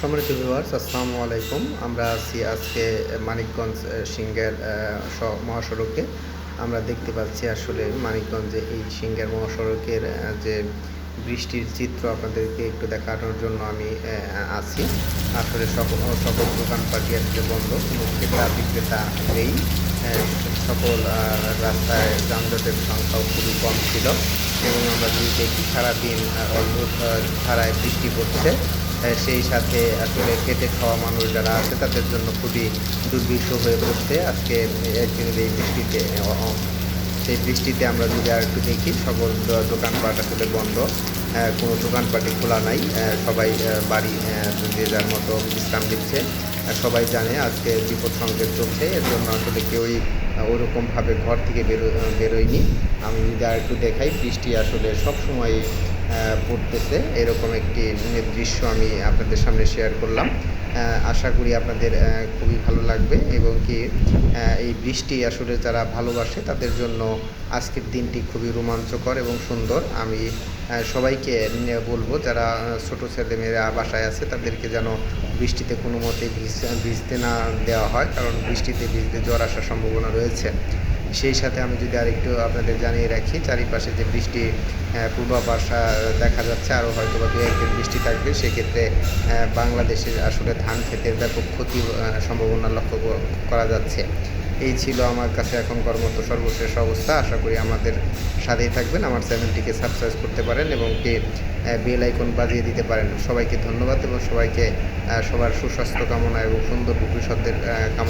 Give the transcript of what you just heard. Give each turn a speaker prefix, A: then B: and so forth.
A: সম্মানিত ভিউয়ার্স আসসালামু আলাইকুম। আমরা আছি আজকে মানিকগঞ্জ সিংহের মহাসড়কে। আমরা দেখতে পাচ্ছি আসলে মানিকগঞ্জে এই সিংহের মহাসড়কের যে বৃষ্টির চিত্র আপনাদেরকে একটু দেখানোর জন্য আমি আছি। আসলে সকল সকল দোকানপাটি আজকে বন্ধ, কোনো ক্রেতা বিক্রেতা নেই। সকল রাস্তায় যানজটের সংখ্যাও খুবই কম ছিল। এবং আমরা যদি দেখি সারাদিন অদ্ভুত ধারায় বৃষ্টি পড়ছে। সেই সাথে আসলে খেটে খাওয়া মানুষ যারা আছে, তাদের জন্য খুবই দুর্বিষহ হয়ে পড়ছে। আজকে একদিনের এই বৃষ্টিতে সেই বৃষ্টিতে আমরা যদি আর একটু দেখি, সকল দোকানপাট আসলে বন্ধ। কোনো দোকানপাটই খোলা নাই। সবাই বাড়ি যে যার মতো বিশ্রাম দিচ্ছে সবাই জানে আজকে বিপদ সংকেত চলছে। এর জন্য আসলে কেউই ওরকমভাবে ঘর থেকে বেরো, বেরোয়নি। আমি যদি আর একটু দেখাই, বৃষ্টি আসলে সব সময় পড়তেছে। এরকম একটি দৃশ্য আমি আপনাদের সামনে শেয়ার করলাম। আশা করি আপনাদের খুবই ভালো লাগবে এবং কি এই বৃষ্টি আসলে যারা ভালোবাসে তাদের জন্য আজকের দিনটি খুবই রোমাঞ্চকর এবং সুন্দর। আমি সবাইকে বলব, যারা ছোট ছেলেমেয়েরা বাসায় আছে তাদেরকে যেন বৃষ্টিতে কোনো মতে ভিজ- ভিজতে না দেওয়া হয়, কারণ বৃষ্টিতে ভিজতে জ্বর আসার সম্ভাবনা রয়েছে। সেই সাথে আমি যদি আরেকটু আপনাদের জানিয়ে রাখি চারিপাশে যে বৃষ্টি পূর্বাভাস দেখা যাচ্ছে আরও হয়তো বা দু একদিন বৃষ্টি থাকবে সেক্ষেত্রে বাংলাদেশের আসলে ধান ক্ষেতের ব্যাপক ক্ষতির আহ, সম্ভাবনা লক্ষ্য করা যাচ্ছে। এই ছিল আমার কাছে এখন মতো সর্বশেষ অবস্থা। আশা করি আমাদের সাথেই থাকবেন। আমার চ্যানেলটিকে সাবস্ক্রাইব করতে পারেন এবং কি বেল আইকন বাজিয়ে দিতে পারেন। সবাইকে ধন্যবাদ এবং সবাইকে সবার সুস্বাস্থ্য কামনা এবং সুন্দর ভবিষ্যতের কামনা